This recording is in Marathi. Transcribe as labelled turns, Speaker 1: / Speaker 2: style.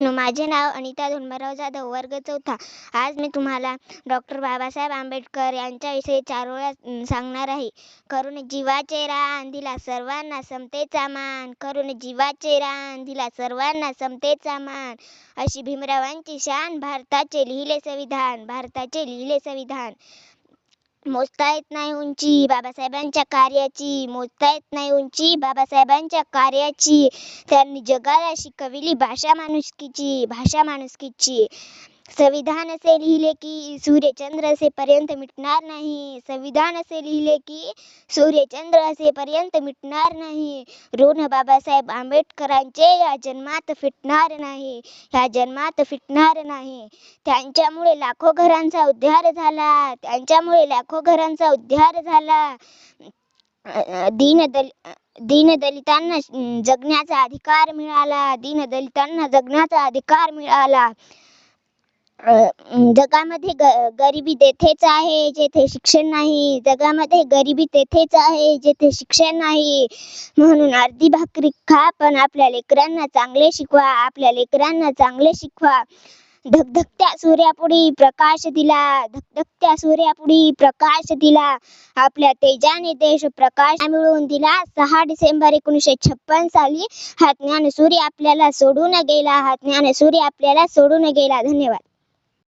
Speaker 1: माझे नाव अनिता धोंडराव जाधव वर्ग चौथा. आज मी तुम्हाला डॉक्टर बाबासाहेब आंबेडकर यांच्याविषयी चारोळ्या सांगणार आहे. करून जीवाचे रान दिला सर्वांना समतेचा मान. करून जीवाचे रान दिला सर्वांना समतेचा मान. अशी भीमरावांची शान भारताचे लिहिले संविधान. भारताचे लिहिले संविधान. मोजता येत नाही उंची. बाबासाहेबांच्या कार्याची मोजता येत नाही उंची. बाबासाहेबांच्या कार्याची त्यांनी जगाला शिकविली भाषा माणुसकीची भाषा माणुसकीची. संविधान असे लिहिले की सूर्यचंद्र असेपर्यंत मिटणार नाही. संविधान असे लिहिले की सूर्यचंद्र असेपर्यंत मिटणार नाही. ऋण बाबासाहेब आंबेडकरांचे या जन्मात फिटणार नाही. ह्या जन्मात फिटणार नाही. त्यांच्यामुळे लाखो घरांचा उद्धार झाला. त्यांच्यामुळे लाखो घरांचा उद्धार झाला. दीनदल दीनदलितांना जगण्याचा अधिकार मिळाला. दीनदलितांना जगण्याचा अधिकार मिळाला. जगामध्ये ग गरिबी तेथेच आहे जेथे शिक्षण नाही. जगामध्ये गरिबी तेथेच आहे जेथे शिक्षण नाही. म्हणून अर्धी भाकरी खा पण आपल्या लेकरांना चांगले शिकवा. आपल्या लेकरांना चांगले शिकवा. धगधगत्या सूर्यापुढी प्रकाश दिला. धगधगत्या सूर्यापुढी प्रकाश दिला. आपल्या तेजाने देश प्रकाश मिळवून दिला. सहा डिसेंबर एकोणीसशे छप्पन साली हा ज्ञान सूर्य आपल्याला सोडून गेला. हा ज्ञान सूर्य आपल्याला सोडून गेला. धन्यवाद.